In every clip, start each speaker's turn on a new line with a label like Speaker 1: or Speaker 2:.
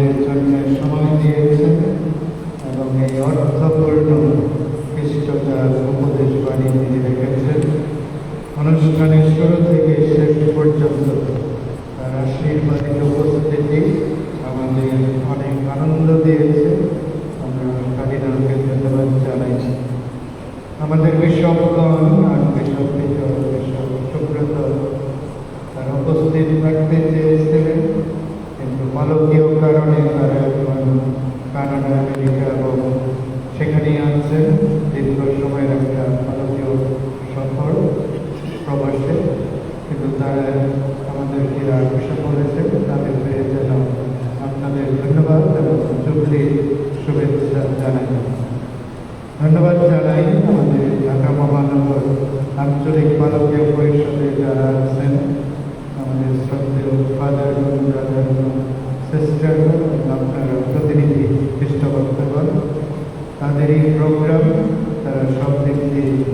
Speaker 1: আমাদের জন্য সময় দিয়েছেন এবং এই অর্থপূর্ণ খ্রিস্টতা উপদেশ বাণী তিনি রেখেছেন। অনুষ্ঠানের শুরু থেকে শেষ পর্যন্ত তার আশীর্বাদের উপস্থিতি আমাদের অনেক আনন্দ দিয়েছে। আমরা কালিদানকে ধন্যবাদ জানাই আমাদের বিশ্বগণ আর বিশ্ববিদ্যালয় সুব্রত তার উপস্থিত থাকতে চেয়েছিলেন। মানবীয় কারণে তারা এখন কানাডা, আমেরিকা এবং সেখানেই আনছেন দীর্ঘ সময়ের একটা মানবীয় সফর প্রবাসে। কিন্তু তারা আমাদেরকে আকর্ষণ করেছে তাদের পেয়ে যেন আপনাদের ধন্যবাদ এবং জরুরি শুভেচ্ছা জানাই। ধন্যবাদ জানাই আমাদের ঢাকা মহানগর আঞ্চলিক মানবীয় পরিষদে যারা আছেন। প্রোগ্রাম তারা সব দিক দিয়ে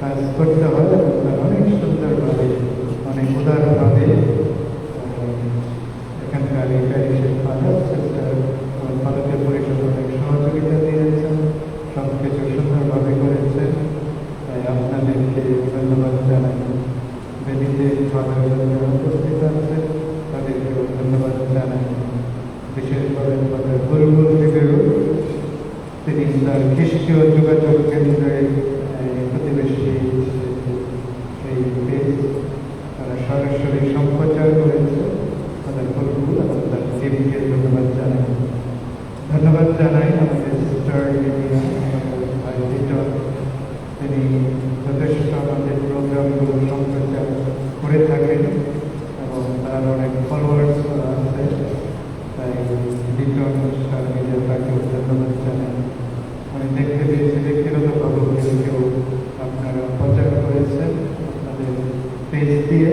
Speaker 1: কাজ করতে হয় এবং তার অনেক সুন্দরভাবে, অনেক উদারভাবে এখানকার এই প্যারিসের ফাদার ভারতের ফাদারদের পরিষদ অনেক সহযোগিতা দিয়েছেন সব কিছু সুন্দরভাবে করেছেন। তাই আপনাদেরকে ধন্যবাদ জানাই। বেদিতে ফাদার উপস্থিত আছে, তাদেরকেও ধন্যবাদ জানাই। বিশেষভাবে ফাদার গুরুগুল থেকেও তিনি তার খ্রিস্টীয় দেখে দিয়েছে ব্যক্তিগতভাবে কেউ আপনারা প্রচার করেছেন আপনাদের পেজ দিয়ে।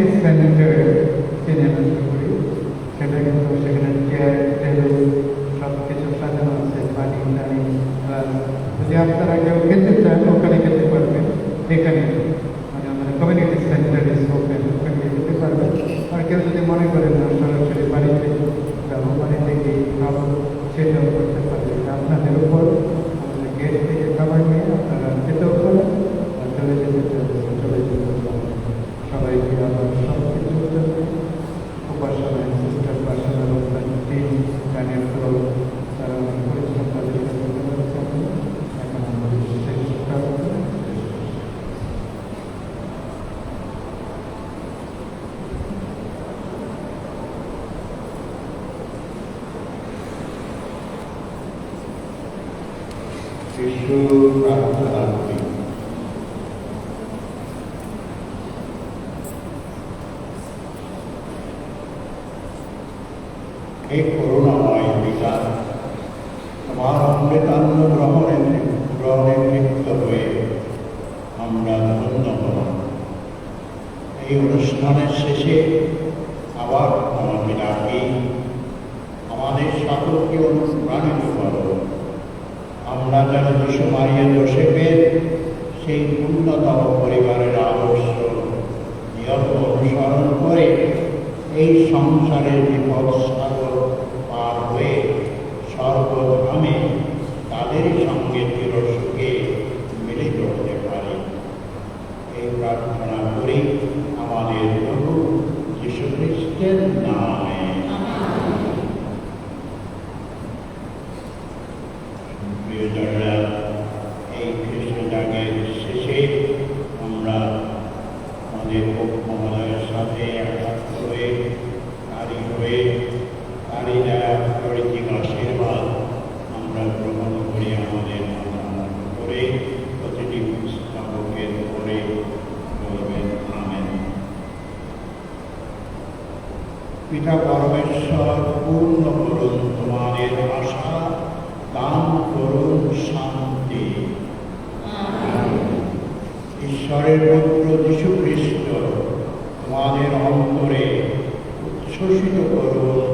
Speaker 1: Gracias. এই
Speaker 2: करुणामय पिता তোমার অমৃতান্ন গ্রহণে গ্রহণে লিপ্ত হয়ে আমরা ধন্য হলাম। এই অনুষ্ঠানের শেষে আবার আমাকে ডাকি আমাদের সকলকে অনুপ্রাণিত করো। আমরা যেন যিশু মারিয়া জোসেফের সেই ন্যূনতম পরিবারের আদর্শ নিয়ত অনুসরণ করে এই সংসারের বিপদ our way. আমাদের পুত্র যীশু খ্রিস্ট তোমাদের অন্তরে উচ্ছ্বসিত করুন।